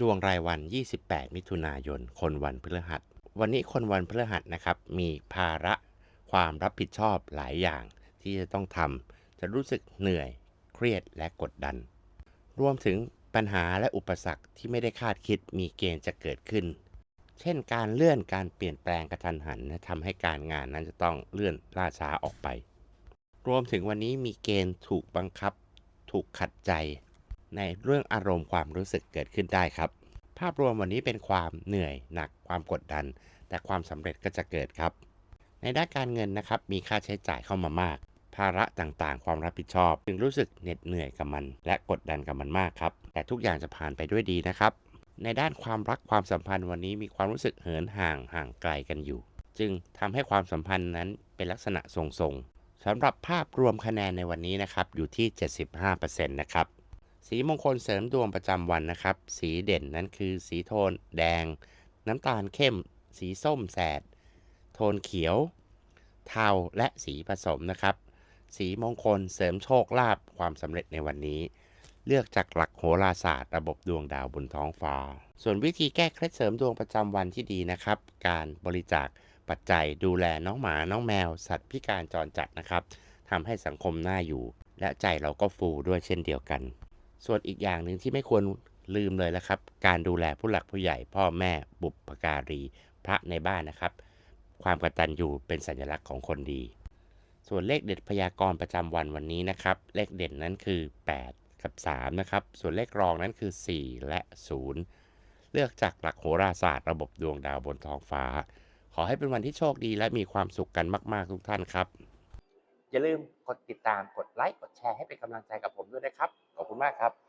ดวงรายวัน 28 มิถุนายน คนวันพฤหัส วันนี้คนวันพฤหัสนะครับ มีภาระความรับผิดชอบหลายอย่างที่จะต้องทำจะรู้สึกเหนื่อย เครียดและกดดัน รวมถึงปัญหาและอุปสรรคที่ไม่ได้คาดคิดมีเกณฑ์จะเกิดขึ้น เช่นการเลื่อนการเปลี่ยนแปลงกระทันหันทำให้การงานนั้นจะต้องเลื่อนล่าช้าออกไป รวมถึงวันนี้มีเกณฑ์ถูกบังคับ ถูกขัดใจ ในเรื่องอารมณ์ความรู้สึกเกิดขึ้นได้ครับ ภาพรวมวันนี้เป็นความเหนื่อยหนักความกดดัน แต่ความสำเร็จก็จะเกิดครับ ในด้านการเงินนะครับ มีค่าใช้จ่ายเข้ามามาก ภาระต่างๆ ความรับผิดชอบ จึงรู้สึกเหน็ดเหนื่อยกับมัน และกดดันกับมันมากครับ แต่ทุกอย่างจะผ่านไปด้วยดีนะครับ ในด้านความรักความสัมพันธ์วันนี้มีความรู้สึกเหินห่างห่างไกลกันอยู่ จึงทำให้ความสัมพันธ์นั้นเป็นลักษณะทรงๆสำหรับภาพรวมคะแนนในวันนี้นะครับอยู่ที่ 75%นะครับ สีมงคลเสริมดวงประจำวันนะครับ สีเด่นนั้นคือสีโทนแดง น้ำตาลเข้ม สีส้มแสด โทนเขียว เทาและสีผสมนะครับ สีมงคลเสริมโชคลาภความสำเร็จในวันนี้ เลือกจากหลักโหราศาสตร์ระบบดวงดาวบนท้องฟ้า ส่วนวิธีแก้เคล็ดเสริมดวงประจำวันที่ดีนะครับ การบริจาคปัจจัยดูแลน้องหมาน้องแมว สัตว์พิการจรจัดนะครับทำให้สังคมน่าอยู่ และใจเราก็ฟูด้วยเช่นเดียวกัน ส่วนอีกอย่างหนึ่งที่ไม่ควรลืมเลยนะครับ การดูแลผู้หลักผู้ใหญ่พ่อแม่บุพการีพระในบ้านนะครับ ความกตัญญูเป็นสัญลักษณ์ของคนดี ส่วนเลขเด็ดพยากรณ์ประจำวันวันนี้นะครับ เลขเด่นนั้นคือ 8 กับ 3 นะครับ ส่วนเลขรองนั้นคือ 4 และ 0 เลือกจากหลักโหราศาสตร์ระบบดวงดาวบนท้องฟ้า ขอให้เป็นวันที่โชคดีและมีความสุขกันมาก ๆ ทุกท่านครับ อย่าลืมกดติดตามกดไลค์กดแชร์ให้เป็นกำลังใจกับผมด้วยนะครับ คุณมากครับ